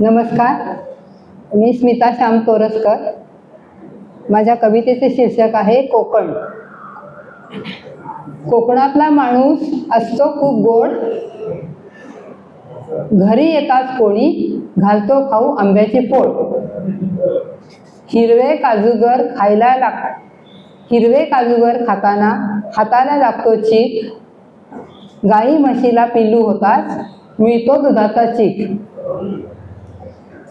नमस्कार. मी स्मिता श्याम तोरसकर. माझ्या कवितेचे शीर्षक आहे कोकण. कोकणातला माणूस असतो खूप गोड. घरी येताच कोणी घालतो खाऊ आंब्याची पोळ हिरवे काजूगर खायला लाग हिरवे काजूगर खाताना हाताला लागतो चीक. गाई म्हशीला पिल्लू होताच मिळतो दुधाचा चीक.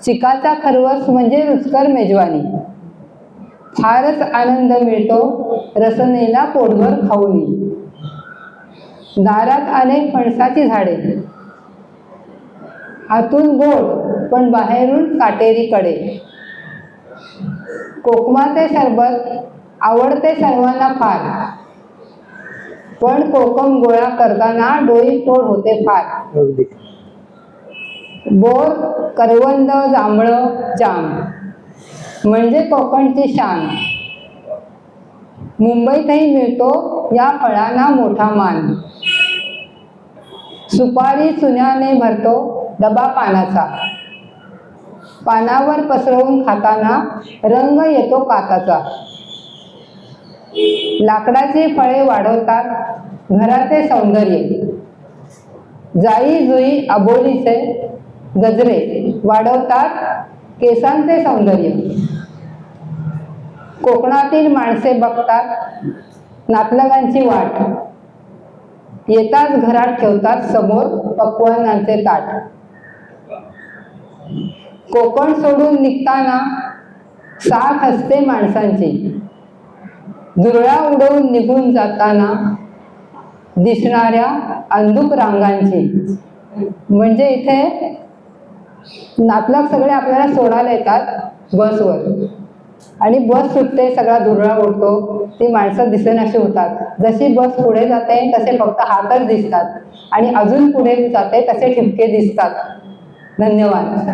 चिकाचा खरवस म्हणजे रुचकर मेजवानी. फारच आनंद मिळतो रसनेला पोटभर खाऊनी. दारात अनेक फणसाची झाडे. आतून गोड पण बाहेरून काटेरी कडे. कोकमाचे सरबत आवडते सर्वांना फार. पण कोकम गोळा करताना डोई तोड होते फार. बोर करवंद जांभळं जाम. म्हणजे कोकणची शान. मुंबईतही मिळतो या फळांना मोठा मान. सुपारी चुन्याने भरतो डबा पानाचा. पानावर पसरवून खाताना रंग येतो काताचा लाकडाची फळे वाढवतात घराचे सौंदर्य. जाई जुई अबोलीचे गजरे वाढवतात केसांचे सौंदर्य. कोकणातील माणसे बघतात नातलगांची वाट. येताच घरात ठेवतात समोर पक्वानांचे ताट. कोकण सोडून निघताना साथ असते माणसांची. दुरळा उडवून निघून जाताना दिसणाऱ्या अंधुक रांगांची. म्हणजे इथे नातलग सगळे आपल्याला सोडायला येतात बसवर. आणि बस सुटते सगळा धुरळा उडतो ती माणसं दिसेनाशी होतात. जशी बस पुढे जाते तसे फक्त हातच दिसतात. आणि अजून पुढे जाते तसे ठिपके दिसतात. धन्यवाद.